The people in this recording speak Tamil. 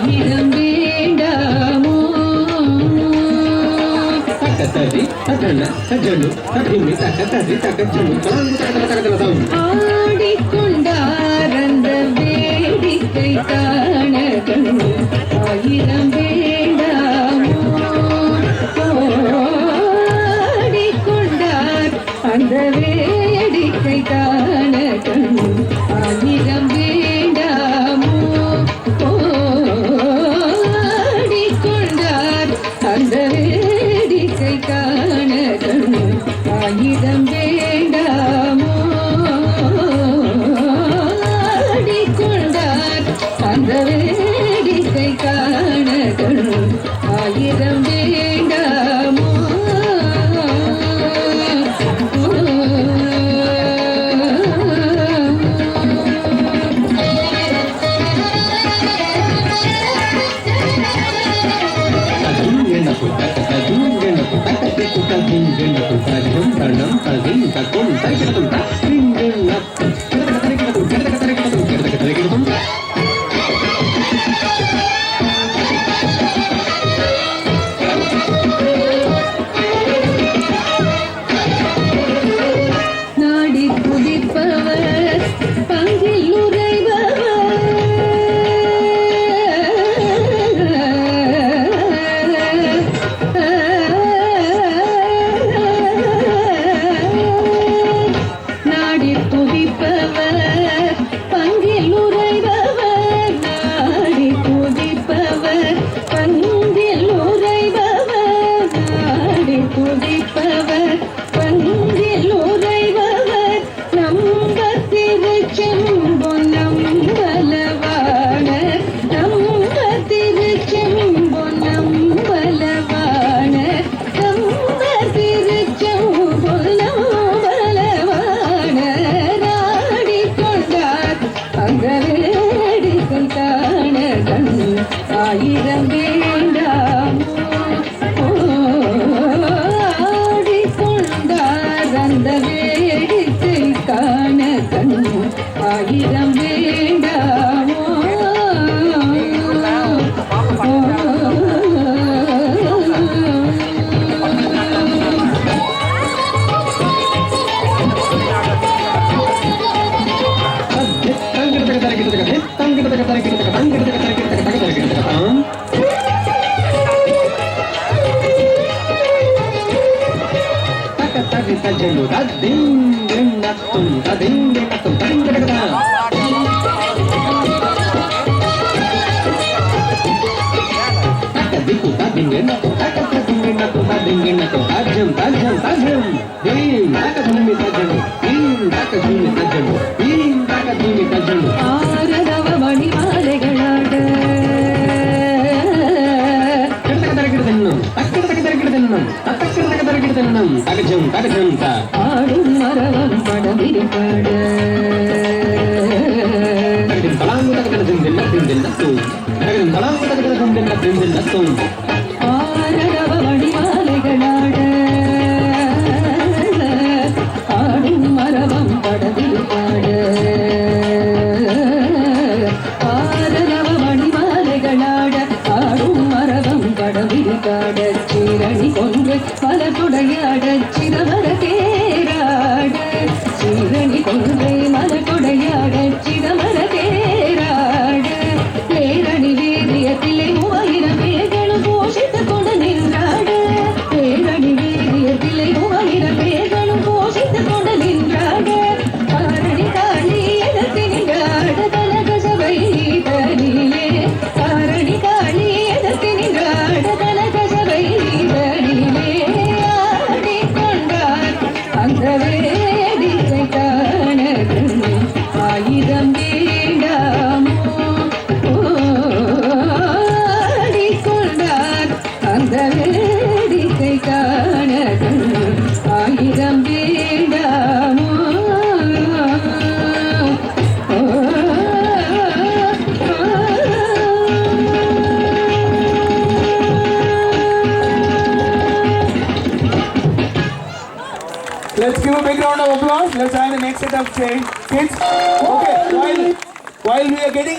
ஆகிடம் வேண்டாமோ? தக்கத்தடி தக்கண்ண தக்கண்ணு தக்கிமி தக்க அந்த என்ற வேடிக்கை காண கணும் ஆயிரம் வேண்டாமோ கக்கும் தகக்கும் தகக்கும் தகக்கும் పాకిస్తాన్ చెండు రాజ్యం రాజ్యం రాజ్యం భీం దాక భూమి సజ్జను భీం దాక భూమి సజ్జను భీం దాక భూమి సజ్జను பாடுகின்றார் பாடும் மரவம் படவிருப்பாடு தலாங்குதல் கிடக்கும் தில்லத்தின் தில்லத்தும் தலாங்குதல் கிடக்கும் தில்லத்தின் தில்லத்தும் Let's give a big round of applause. Let's have the next set of kids. Okay, while, while we are getting ready.